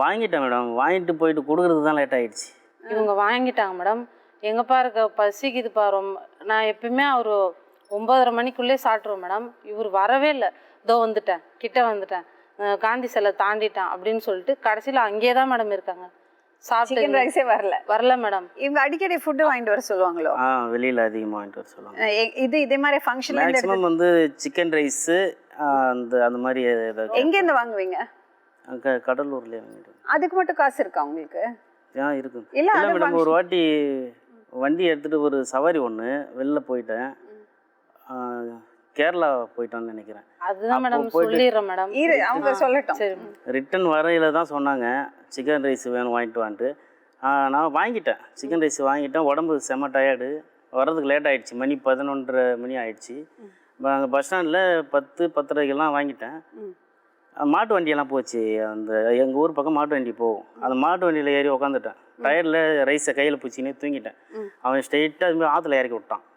வாங்கிட்டேன் மேடம். வாங்கிட்டு போயிட்டு கொடுக்குறது தான் லேட் ஆயிடுச்சு. இவங்க வாங்கிட்டாங்க மேடம். எங்கப்பா இருக்க பசிக்குதுப்பா ரொம்ப. நான் எப்பயுமே அவர் ஒம்பதரை மணிக்குள்ளே சாப்பிட்ருவோம் மேடம். இவர் வரவே இல்லை. இதோ வந்துட்டேன். கிட்ட வந்துட்டேன். காந்தி சிலை தாண்டிட்டான் அப்படின்னு சொல்லிட்டு கடைசியில் அங்கேயே தான் மேடம் இருக்காங்க. சிக்கன் ரைஸே வரல. வரல மேடம். இவங்க அடிக்கடி ஃபுட்டு வாங்கிட்டு வர சொல்லுவாங்களோ? ஆ வெளியில் அதிகமாக வாங்கிட்டு வர சொல்லுவாங்க. இது இதே மாதிரி ஃபங்க்ஷன்ல மேக்ஸிமம் வந்து சிக்கன் ரைஸு அந்த அந்த மாதிரி ஏதாவது எங்க இருந்து வாங்குவீங்க? அங்கே கடலூர்லேயே அதுக்கு மட்டும் காசு இருக்கா உங்களுக்கு? ஏன் இருக்குது இல்ல, இல்லை அது மேடம் ஒரு வாட்டி வண்டி எடுத்துகிட்டு ஒரு சவாரி ஒன்று வெளில போயிட்டேன். ஆ, கேரளா போயிட்டோன்னு நினைக்கிறேன். அதுதான் அப்போ மேடம் போயிட்டு- சொல்லிடுறேன் மேடம் இரு அவங்க சொல்லட்டும். சரி. ரிட்டன் வரையில தான் சொன்னாங்க சிக்கன் ரைஸ் வேணும் வாங்கிட்டு வான்ட்டு. ஆ, நான் வாங்கிட்டேன். சிக்கன் ரைஸ் வாங்கிட்டேன். உடம்பு செம்ம டயர்டு வர்றதுக்கு லேட் ஆயிடுச்சு. மணி பதினொன்றரை மணி ஆயிடுச்சு. அங்கே பஸ் ஸ்டாண்டில் பத்து பத்தரைக்கெல்லாம் வாங்கிட்டேன். மாட்டு வண்டியெல்லாம் போச்சு. அந்த எங்கள் ஊர் பக்கம் மாட்டு வண்டி போகும். அந்த மாட்டு வண்டியில் ஏறி உக்காந்துட்டேன். டயரில் ரைஸை கையில் பிடிச்சினே தூங்கிட்டேன். அவன் ஸ்ட்ரெயிட்டாக ஆற்றுல இறக்கி விட்டான்.